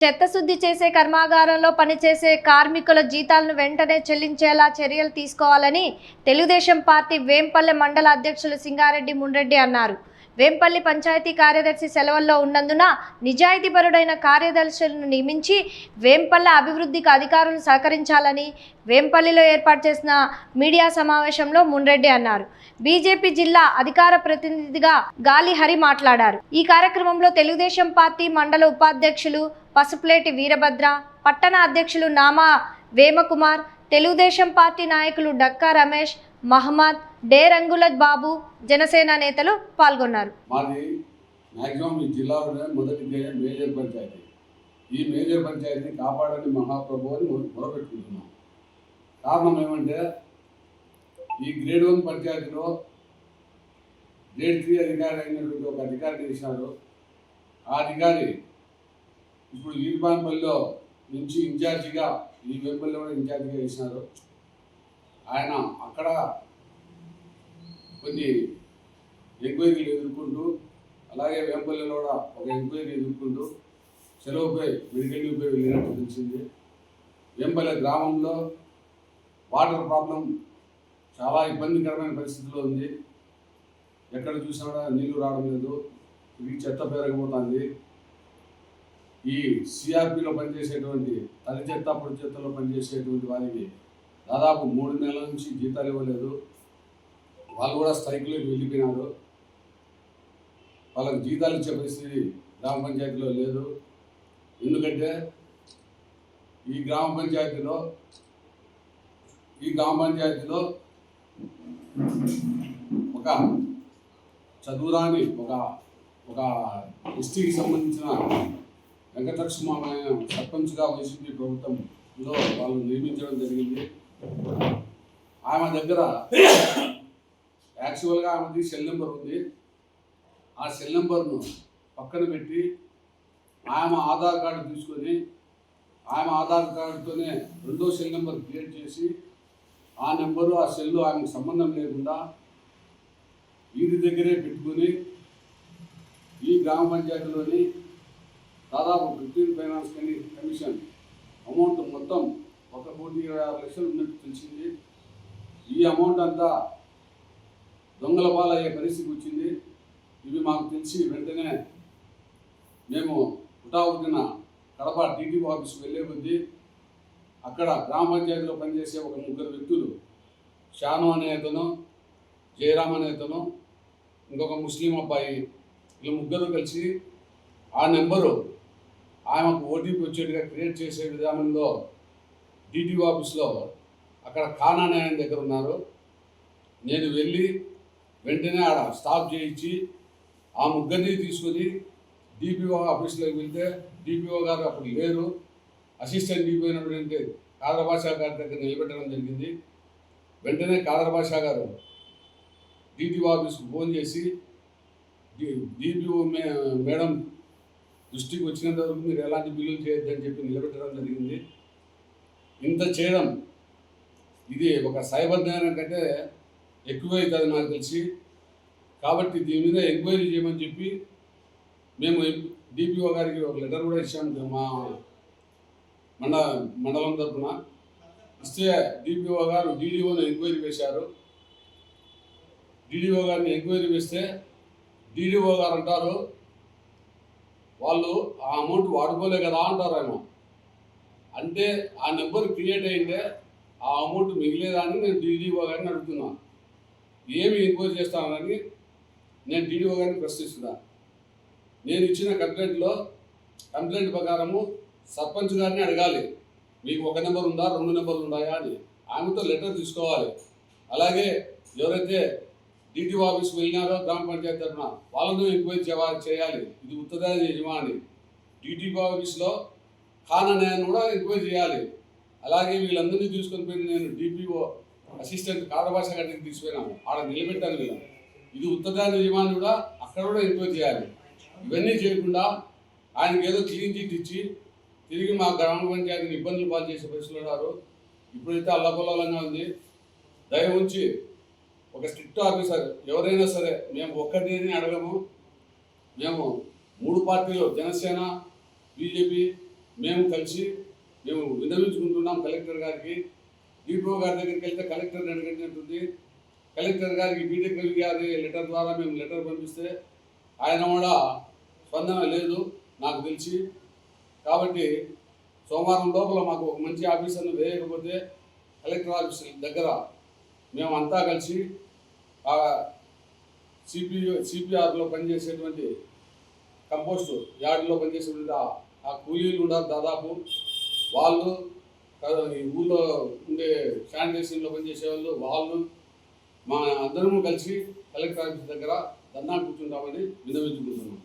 చెత్తశుద్ధి చేసే కర్మాగారంలో పనిచేసే కార్మికుల జీతాలను వెంటనే చెల్లించేలా చర్యలు తీసుకోవాలని తెలుగుదేశం పార్టీ వేంపల్లె మండల అధ్యక్షులు సింగారెడ్డి మున్రెడ్డి అన్నారు. వేంపల్లి పంచాయతీ కార్యదర్శి సెలవుల్లో ఉన్నందున నిజాయితీపరుడైన కార్యదర్శులను నియమించి వేంపల్లి అభివృద్ధికి అధికారులు సహకరించాలని వేంపల్లిలో ఏర్పాటు చేసిన మీడియా సమావేశంలో మున్రెడ్డి అన్నారు. బీజేపీ జిల్లా అధికార ప్రతినిధిగా గాలి హరి మాట్లాడారు. ఈ కార్యక్రమంలో తెలుగుదేశం పార్టీ మండల ఉపాధ్యక్షులు పసుపులేటి వీరభద్ర పట్టణ అధ్యక్షులు నామా వేమకుమార్ తెలుగుదేశం పార్టీ నాయకులు డక్కా రమేష్ మహమ్మద్ డే రంగుల బాబు జనసేన నేతలు పాల్గొన్నారు. మాది మ్యాక్సిమం ఈ జిల్లాలోనే మొదటి మేజర్ పంచాయతీ. ఈ మేజర్ పంచాయతీని కాపాడని మహాప్రభు అని మొరపెట్టుకుంటున్నాం. కారణం ఏమంటే ఈ గ్రేడ్ వన్ పంచాయతీలో గ్రేడ్ త్రీ అధికారి అయినటువంటి ఒక అధికారి చేశారు. ఆ అధికారి ఇప్పుడు ఈర్బాన్పల్లిలో నుంచి ఇన్ఛార్జిగా ఈ వెంపల్లి కూడా ఇన్ఛార్జిగా చేసినారు ఆయన అక్కడ కొన్ని ఎంక్వైరీలు ఎదుర్కొంటూ అలాగే వేంపల్లిలో కూడా ఒక ఎంక్వైరీ ఎదుర్కొంటూ సెలవుపై మెడికల్ లీవ్పై వెళ్ళినట్టు తెలిసింది. వేంపల్లి గ్రామంలో వాటర్ ప్రాబ్లం చాలా ఇబ్బందికరమైన పరిస్థితిలో ఉంది. ఎక్కడ చూసినా కూడా నీళ్ళు రావడం లేదు. ఇది చెత్త పెరగబోతుంది ఈ సిఆర్పిలో పనిచేసేటువంటి తల్లి చెత్త పొడి చెత్తలో పనిచేసేటువంటి వారికి దాదాపు మూడు నెలల నుంచి జీతాలు ఇవ్వలేదు. వాళ్ళు కూడా స్ట్రైక్లోకి వెళ్ళిపోయినారు. వాళ్ళకి జీతాలు ఇచ్చే పరిస్థితి గ్రామ పంచాయతీలో లేదు. ఎందుకంటే ఈ గ్రామ పంచాయతీలో ఈ గ్రామ పంచాయతీలో ఒక చదువురాని ఒక ఒక ఎస్టీకి సంబంధించిన వెంకటలక్ష్మయ్య సర్పంచ్గా వైసీపీ ప్రభుత్వంలో వాళ్ళు నియమించడం జరిగింది. ఆమె దగ్గర యాక్చువల్గా ఆమెది సెల్ నెంబర్ ఉంది. ఆ సెల్ నెంబర్ను పక్కన పెట్టి ఆమె ఆధార్ కార్డు తీసుకొని ఆమె ఆధార్ కార్డుతోనే రెండో సెల్ నెంబర్ క్రియేట్ చేసి ఆ నెంబరు ఆ సెల్ ఆమెకు సంబంధం లేకుండా వీరి దగ్గరే పెట్టుకొని ఈ గ్రామ పంచాయతీలోని దాదాపు ఫిఫ్టీన్ ఫైనాన్స్ కమిషన్ అమౌంట్ మొత్తం ఒక కోటి ఇరవై ఆరు లక్షలు ఉన్నట్టు తెలిసింది. ఈ అమౌంట్ అంతా దొంగల పాలయ్యే పరిస్థితి వచ్చింది. ఇవి మాకు తెలిసి వెంటనే మేము హుటాహుటిన కడప టీటీఓ ఆఫీస్కి వెళ్ళే కొద్దీ అక్కడ గ్రామ పంచాయతీలో పనిచేసే ఒక ముగ్గురు వ్యక్తులు షాను అనే అతను జయరామ్ అనే అతను ఇంకొక ముస్లిం అబ్బాయి వీళ్ళు ముగ్గురు కలిసి ఆ నెంబరు ఆమెకు ఓటీపీ వచ్చేట్టుగా క్రియేట్ చేసే విధానంలో డీటీఓ ఆఫీస్లో అక్కడ ఖానా న్యాయం దగ్గర ఉన్నారు. నేను వెళ్ళి వెంటనే ఆడ స్టాప్ చేయించి ఆ ముగ్గురిని తీసుకొని డిపిఓ ఆఫీస్లోకి వెళ్తే డిపిఓ గారు అప్పుడు లేరు. అసిస్టెంట్ డిపిఓ అయినటువంటి కాదర్ భాషా గారి దగ్గర నిలబెట్టడం జరిగింది. వెంటనే కాదర్ భాషా గారు డిటిఓ ఆఫీస్కి ఫోన్ చేసి డిపిఓ మే మేడం దృష్టికి వచ్చినంత వరకు మీరు ఎలాంటి బిల్లులు చేయొద్దని చెప్పి నిలబెట్టడం జరిగింది. ఇంత చేయడం ఇది ఒక సైబర్ నేరం కంటే ఎక్కువ అవుతుంది నాకు తెలిసి. కాబట్టి దీని మీద ఎంక్వైరీ చేయమని చెప్పి మేము డిపిఓ గారికి ఒక లెటర్ కూడా ఇచ్చాము మా మండ మండలం తరఫున ఇస్తే డిపిఓ గారు డీడీఓని ఎంక్వైరీ వేశారు డీడీఓ గారిని ఎంక్వైరీ వేస్తే డీడీఓ గారు అంటారు వాళ్ళు ఆ అమౌంట్ వాడుకోలే కదా అంటారు ఆయన అంటే ఆ నెంబర్ క్రియేట్ అయిందే ఆ అమౌంట్ మిగిలేదా అని నేను డీడీఓ గారిని అడుగుతున్నాను ఏమి ఎంక్వైరీ చేస్తానని నేను డిడిఓ గారిని ప్రశ్నిస్తున్నా. నేను ఇచ్చిన కంప్లైంట్లో కంప్లైంట్ ప్రకారము సర్పంచ్ గారిని అడగాలి. మీకు ఒక నెంబర్ ఉందా రెండు నెంబర్లు ఉన్నాయా అని ఆమెతో లెటర్ తీసుకోవాలి. అలాగే ఎవరైతే డిటిఓ ఆఫీస్కి వెళ్ళినారో గ్రామ పంచాయతీ తరఫున వాళ్ళను ఎంక్వైరీ చేయాలి చేయాలి. ఇది ఉత్తరాది యజమాని. డిటిఓ ఆఫీస్లో ఖాన్ అనే కూడా ఎంక్వైరీ చేయాలి. అలాగే వీళ్ళందరినీ తీసుకొని పోయి నేను డిపిఓ అసిస్టెంట్ కారభాష గారికి తీసుకుపోయినాము. ఆడ నిలబెట్టాను వెళ్ళాము ఇది ఉత్తరాయ యజమాని కూడా అక్కడ కూడా ఎంక్వైరీ చేయాలి. ఇవన్నీ చేయకుండా ఆయనకి ఏదో క్లీన్ చీట్ ఇచ్చి తిరిగి మా గ్రామ పంచాయతీని ఇబ్బందులు పాలు చేసే పరిస్థితులు ఉన్నారు. ఇప్పుడైతే అల్లకొల్లంగా ఉంది. దయ ఉంచి ఒక స్ట్రిక్ట్ ఆఫీసర్ ఎవరైనా సరే మేము ఒక్కటిని అడగము. మేము మూడు పార్టీలు జనసేన బీజేపీ మేము కలిసి మేము విన్నవించుకుంటున్నాం కలెక్టర్ గారికి. డిపో గారి దగ్గరికి వెళ్తే కలెక్టర్ అంటుంది. కలెక్టర్ గారికి బీటెక్ రవి గారి లెటర్ ద్వారా మేము లెటర్ పంపిస్తే ఆయన కూడా స్పందన లేదు నాకు తెలిసి. కాబట్టి సోమవారం లోపల మాకు ఒక మంచి ఆఫీసర్ను వేయకపోతే కలెక్టర్ ఆఫీస్ దగ్గర మేమంతా కలిసి సిపి సిపిఆర్లో పనిచేసేటువంటి కంపోస్ట్ యార్డ్లో పనిచేసేటువంటి ఆ- కూలీలు ఉన్నారు దాదాపు వాళ్ళు ఈ ఊళ్ళో ఉండే శానిటేషన్లో పనిచేసే వాళ్ళు వాళ్ళు మా అందరము కలిసి కలెక్టర్ ఆఫీస్ దగ్గర ధర్నా కూర్చుంటామని విన్నవించుకుంటున్నాం.